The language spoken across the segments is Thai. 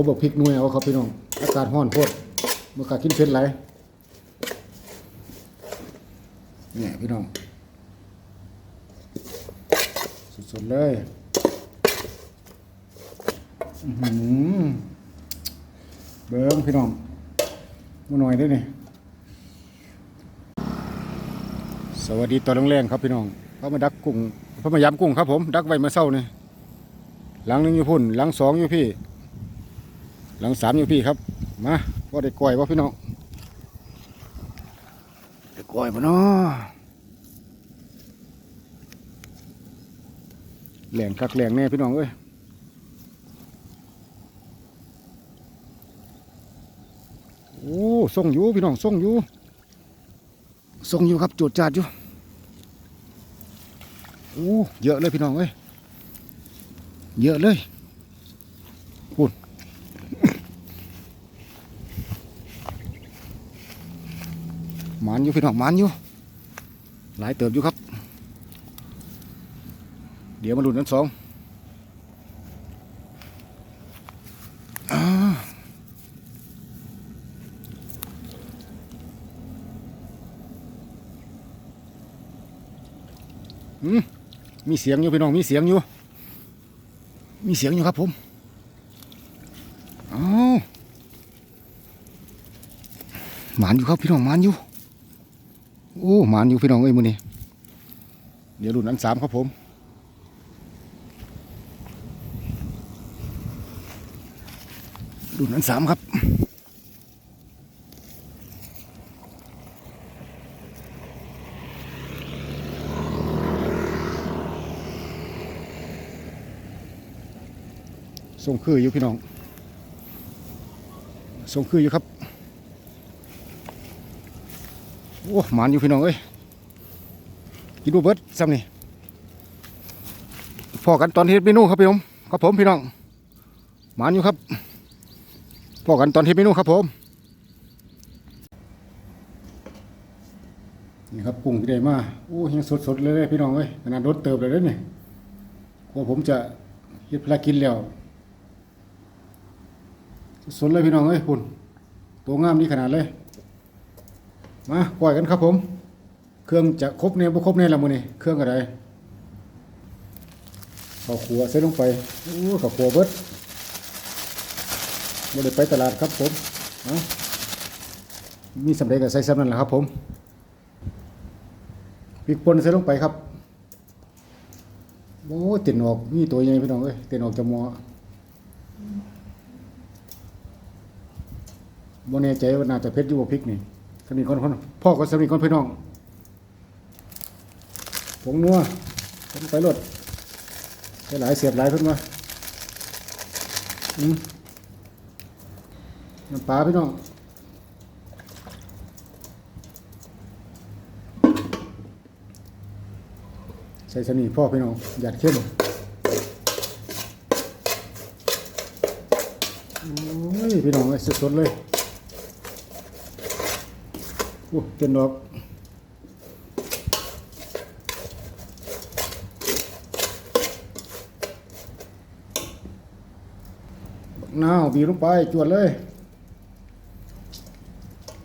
ผมบอกพริกหน่วยเอาครับพี่น้องอากาศร้อนโพดเมื่อขากินเผ็ดไหลเนี่ยพี่น้องสดๆเลยหือเบิ้งพี่น้องมาหน่อยได้นี่สวัสดีตอนแรงๆครับพี่น้องเขามาดักกุ้งเขามายำกุ้งครับผม ดักไว้มื่อเช้านี่หลังหนึงอยู่พุ่น หลังสองอยู่พี่ หลังสามอยู่พี่ครับ มาว่าได้ก้อยว่าพี่น้องได้ก้อยมาเนาะแหลงคักแหลงแน่พี่น้องเอ้ยโอ้ส่งอยู่พี่น้องส่งอยู่ส่งอยู่ครับโจดจาดอยู่โอ้เยอะเลยพี่น้องเอ้ยเยอะเลยห มานอยู่พี่น้องมานอยู่ หลายเติบอยู่ครับ เดี๋ยวมาดูนันสองอืมมีเสียงอยู่พี่น้องมีเสียงอยู่ มีเสียงอยู่ครับผมอ้าวหมานอยู่ครับพี่น้องหมานอยู่ โอ้หมานอยู่พี่น้องเอ้ยมือนี้เดี๋ยวรุ่นอันสามครับผมรุ่นอันสามครับส่งคืออยู่พี่น้องส่งคืออยู่ครับ โอ้หมานอยู่พี่น้องเอ้ยกินดูเบิร์ดซ้ำนี่พอกันตอนเฮ็ดเมนูครับพี่ผมครับผมพี่น้องหมานอยู่ครับพอกันตอนเฮ็ดเมนูครับผมนี่ครับกุ้งที่ได้มาโอ้ยังสดๆเลยเด้อพี่น้องเอ้ยขนาดรถเติบเลยเนี่กลัวผมจะเฮ็ดภากินแล้วสดเลยพี่น้องเอ้ยคุณตัวงามนี่ขนาดเลย มาปล่อยกันครับผม เครื่องจะครบเนี่ยบ่ครบเนี่ยละมื้อนี้เครื่องอะไรข้าวขัวใส่ลงไปโอ้ข้าวขัวเบิดบ่ได้ไปตลาดครับผมมีสำเร็จก็ใส่ซ้ำนั่นแหละครับผมพริกป่นใส่ลงไปครับโอ้เต็นออกมีตัวใหญ่พี่น้องเอ้ยต็นออกจากหม้อบ่แน่ใจว่าน่าจะเผ็ดอยู่บ่พริกนี่ สนิทคนคนพ่อก็สนิทคนพี่น้องผงนัวผมไปรถไปหลายเสียบหลายเพิ่นมาอืมน้ำปลาพี่น้องใส่สนิทพ่อพี่น้องหยาดเข้มโอ้ยพี่น้องไอ้สดๆเลย โอ้เต็นดอกบักนาวบีลงไปจวดเลย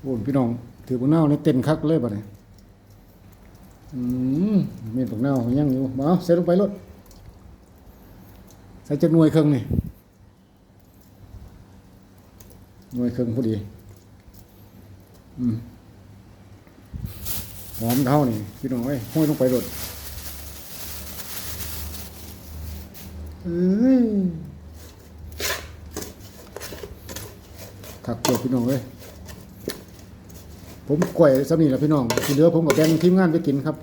โอ้พี่น้องถือบักนาวในเต็นคักเลยบ่เนี่ยอืมม็ดบักนาวยังอยู่มาเอาใส่ลงไปรถใส่จักหน่วยเครื่องนี่หน่วยเครื่องพอดี อืม หอมเท่านี่พี่น้องเอ้ยห้อยลงไปโดดเอ้ยขักเกิดพี่น้องเอ้ยผมก่อยสำนีแหละพี่น้องที่เหลือผมกับแบงทีมงานไปกินครับ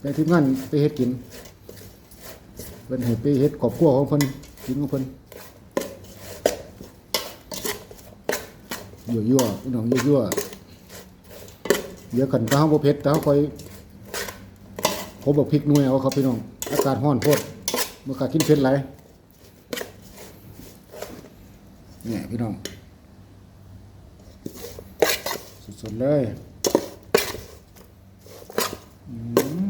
แบงทีมงานไปเฮ็ดกินเพิ่นให้ไปเฮ็ดกอบกลัวของเพิ่นกินของเพิ่นยั่วๆพี่น้องยั่วๆ เดี๋ยวกันถ้าเฮาบ่เผ็ดถ้าเฮาคอยผมบอกพริกหน่วยเอาครับพี่น้อง อากาศร้อนโพดเมื่อขากินเผ็ดหลเนี่ยพี่น้องสดๆเลยอืม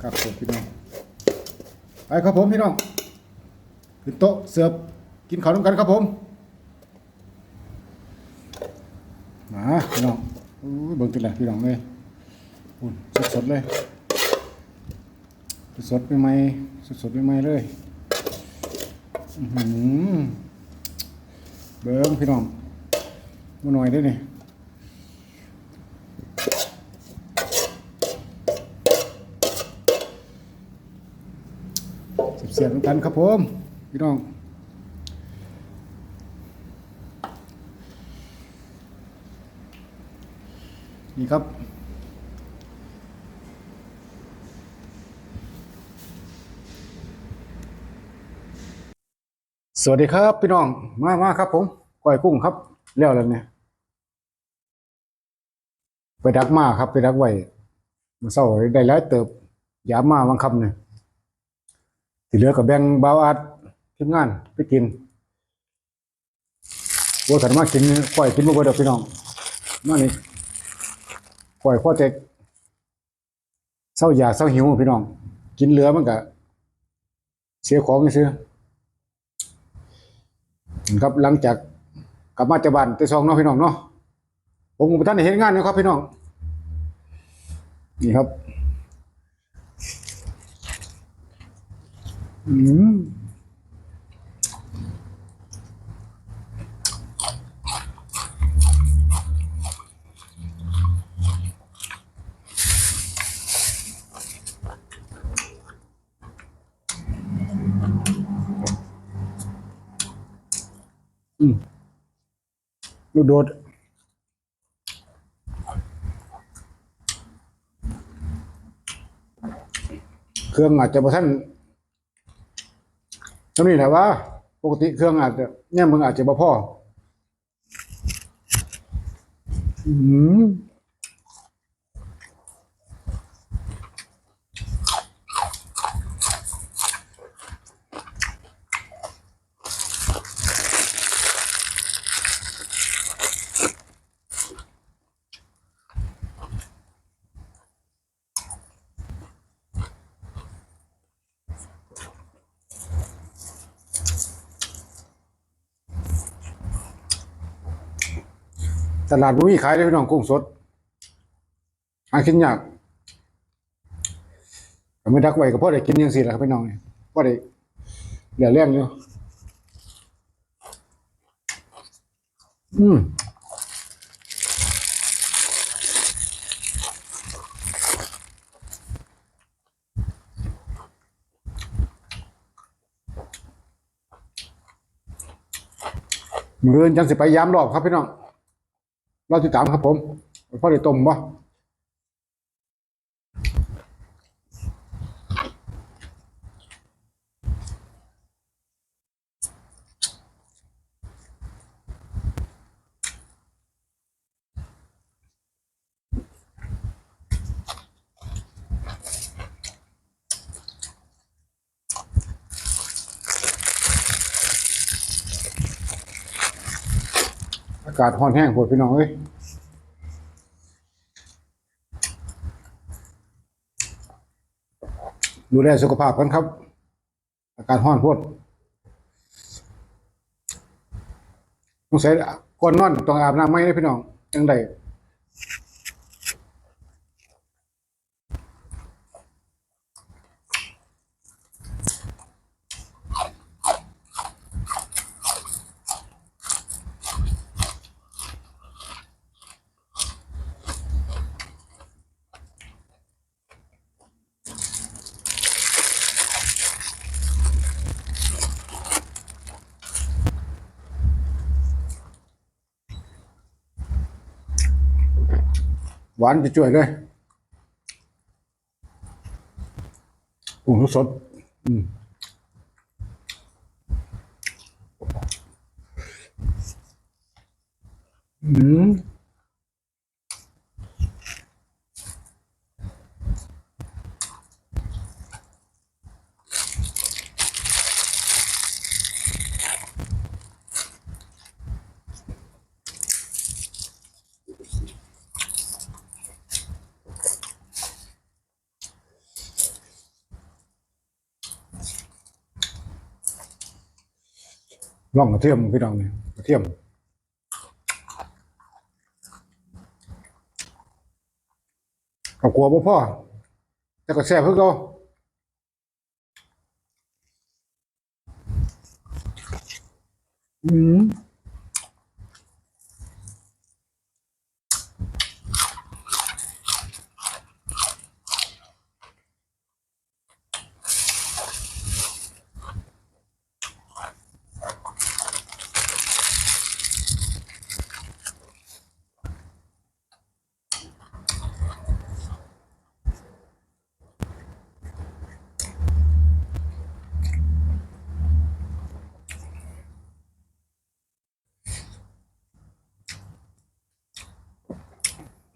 ครับผมพี่น้อง ไปครับผมพี่น้องขึ้นโต๊ะเสิร์ฟกินข้าวน้ำกันครับผมมาพี่น้องอู้ย เละพี่น้องเลยอุ่นสดๆเลย สดๆใหม่ๆสดๆใหม่ๆเลยหือเบิ่งพี่น้องมาหน่อยได้อนี่ยเสียบๆเหมือนกันครับผม พี่น้อง นี่ครับ สวัสดีครับพี่น้อง มามาครับผมก้อยกุ้งครับแล้วแล้วเนี่ย ไปดักมาครับ ไปดักไว้มาเศร้าได้หลายเติบ ยามมาบางคำเนี่ยที่เหลือก็แบ่งเบาวอัดทีมงานไปกินว่าถันมากินก้อยกินบ่เบิดดอกพี่น้องมานี่ ก้อยพ่อเจ็กเศร้าอยากเศร้าหิวพี่น้อง กินเหลือมันก็เสียของซื้อครับหลังจากกลับมาจากบ้านแต่ซองเนาะพี่น้องเนาะผมกับท่านเห็นงานอยู่ครับพี่น้องนี่ครับ อืม อืมดูโดดเครื่องอาจจะบ่ท่านท่านี้แหละว่า ปกติเครื่องอาจจะเนี่ยมึงอาจจะบ่พ่อ อืม ลาดมีขายได้พี่น้องกุ้งสดหากินยากก็ไม่ดักไว้ก็พ่อได้กินยังสิแหละครับพี่น้องเนี่ยพอได้เหลือแรงอยู่อืมมืออื่นจังสิไปยามรอบครับพี่น้อง ราติดตามครับผมพ่อได้ต้มบ่อากาศร้อนแห้งปวดพี่น้องเอ้ยดูแลสุขภาพกันครับ อากาศร้อนพวดต้องใส่ก่อนนอนต้องอาบน้ำไหมนะพี่น้องยังไง หวานจะจ่วยเลยกุ้งสดอืมอืม น่องกระเทียมพี่น้องเนี่ยกระเทียมเอากลัวบ่พ่อแต่ก็แซ่บเพื่อเขาอืม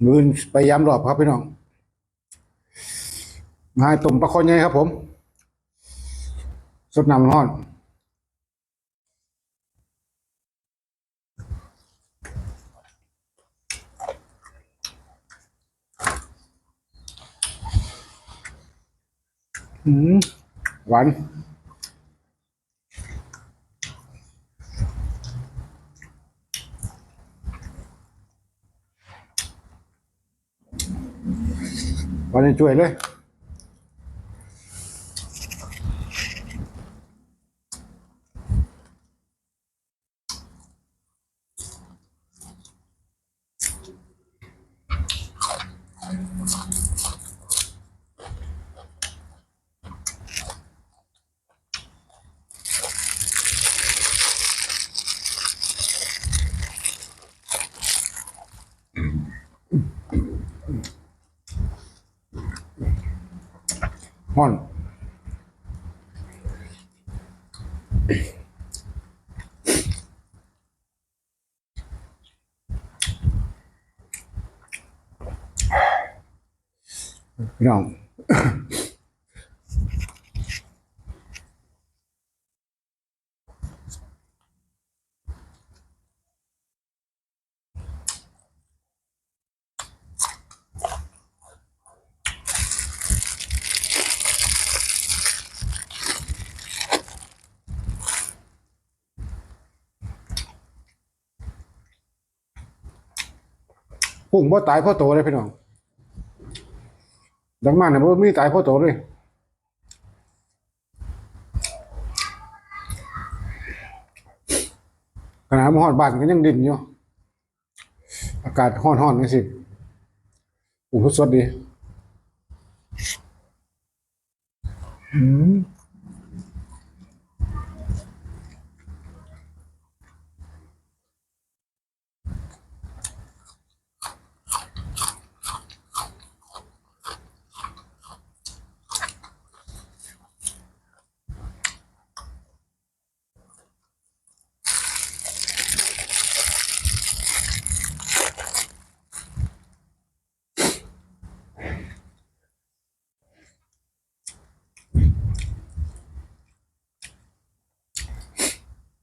มือนไปยามรอบครับพี่น้องมาให้ต้มปลาคอใหญ่ครับผม สดน้ำร้อนอืมหวาน หวาน ช่วยเลย ฮ้อนพี่น้อง พุ่งพ่ตายพ่อโตเลยพี่น้องดังมากนะพ่มีตายพ่อโตเลยขนาดมาหอดบานก็ยังดินอยู่ อากาศห้อนๆนี่สิอุ่นสดดี อืม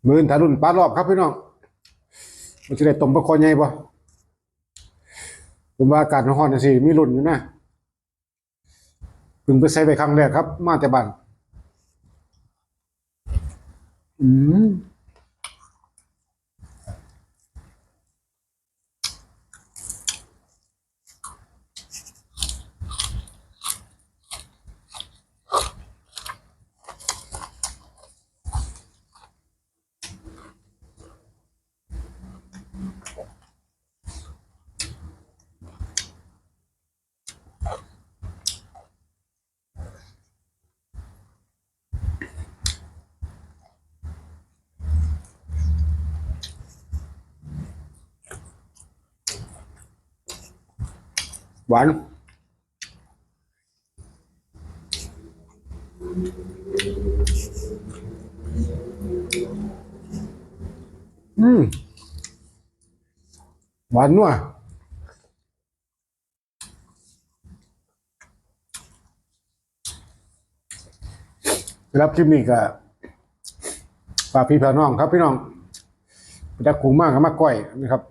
มือนทารุ่นปลารอบครับพี่น้องมันจะได้ต้มปลาคอใหญ่ปะผมว่าอากาศร้อนะสิมีรุ่นอยู่นะเพิ่งไปใส่ไปครั้งแรกครับ มาแต่บ้านอืม หวาน อืม หวานนัวรับคลิปนี้ก็ฝากพี่พี่น้องครับพี่น้องไปดักกุ้งมากกับมากก้อยนะครับ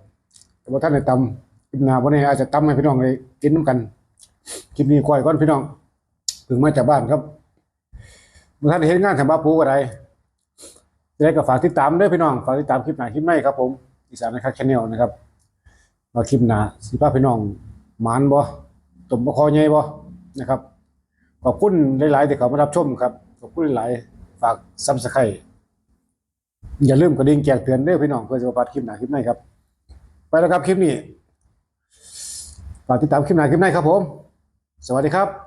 แต่ว่าท่านในตำ หน้าวันนี้อาจจะตำให้พี่น้องไปกินน้ำกันคลิปนี้ก้อยก้อนพี่น้องถึงมาจากบ้านครับเมื่อท่านเห็นงานทำบ้าปูอะไรยังไงก็ฝากติดตามด้วยพี่น้องฝากติดตามคลิปหน้าคลิปใหม่ครับผมอีสานนะครับชแนลนะครับว่าคลิปหน้าสิพาพี่น้องหมานบ่ตบบ่คอใหญ่บ่นะครับขอบคุณหลายๆที่เขามารับชมครับขอบคุณหลายๆฝากซับสไครต์อย่าลืมกระดิ่งแจ้งเตือนเด้อพี่น้องเพื่อจะบ่พาดคลิปหน้าคลิปใหม่ครับ ไปแล้วครับคลิปนี้ ฝากติดตามคลิปหน้าคลิปหน้าครับผม สวัสดีครับ